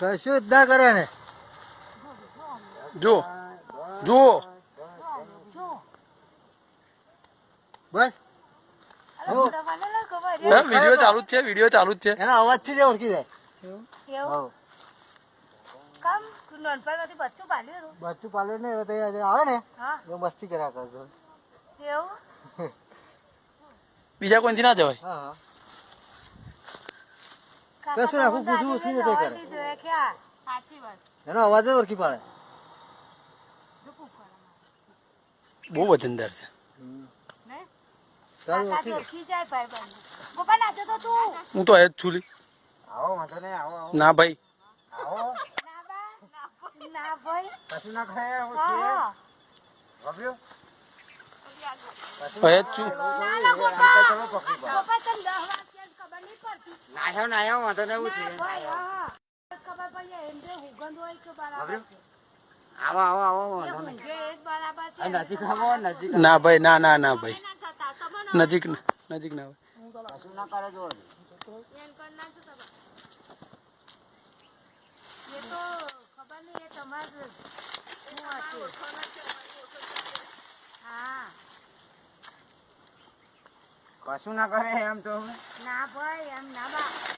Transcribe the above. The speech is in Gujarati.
કશું જ ના કરે ને. જો જુઓ. જો બસ વીડિયો ચાલુ જ છે વીડિયો ચાલુ જ છે. એના અવાજથી જ એ ઓળખી જાય. કામ બચ્ચું પાલ્યું બચ્ચું ને આવે ને હા. મસ્તી કર્યા કરતો એવું? બીજા કોઈથી ના જવાય? હા હા. કાકા કશું રાખું પૂછવું આજે ઉઠીને કરે. એનો અવાજ જ ઓળખી પાડે. બહુ વજનદાર છે. હું તો એ જ છું ના ભાઈ. ના ભાઈ. કશું ના છું. પડતી ના નાહ્યો વાંધો નહીં એવું છે. ના આવો આવો આવો વાંધો નહીં. નજીક આવો નજીક ના ભાઈ ના ના ના ભાઈ. ના નજીક ના નજીક ના ભાઈ કશું ના કરે જો. એમ કર નાખજો તમે. એ તો ખબર નહીં એ તમારે શું હશે. હા કશું ના કરે એમ તો ના ભાઈ એમ ના બા.